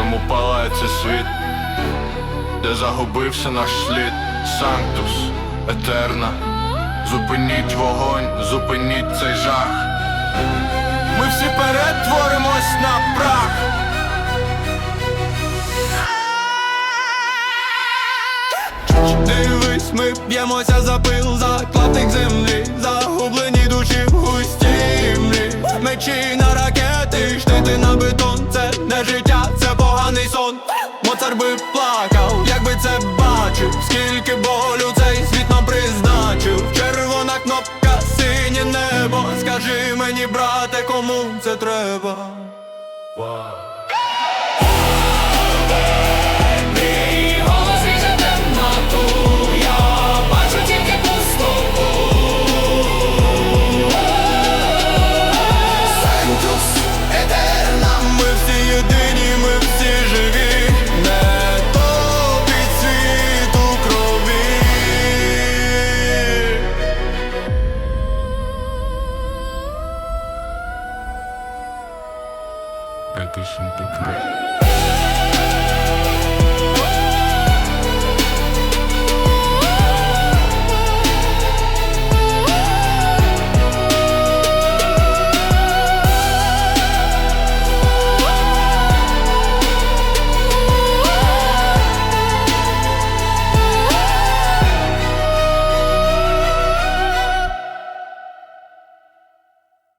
чому палає цей світ, де загубився наш слід, Санктус, Етерна. Зупиніть вогонь, зупиніть цей жах. Ми всі перетворимось на прах. Дивись, ми б'ємося за пил, за клаптик землі, загублені душі в густій Мечі на ракети, штити на бетон, поганий сон. Моцар би плакав, якби це бачив, скільки болю цей світ нам призначив. Червона кнопка, синє небо. Скажи мені, брате, кому це треба? Pega isso um pouco.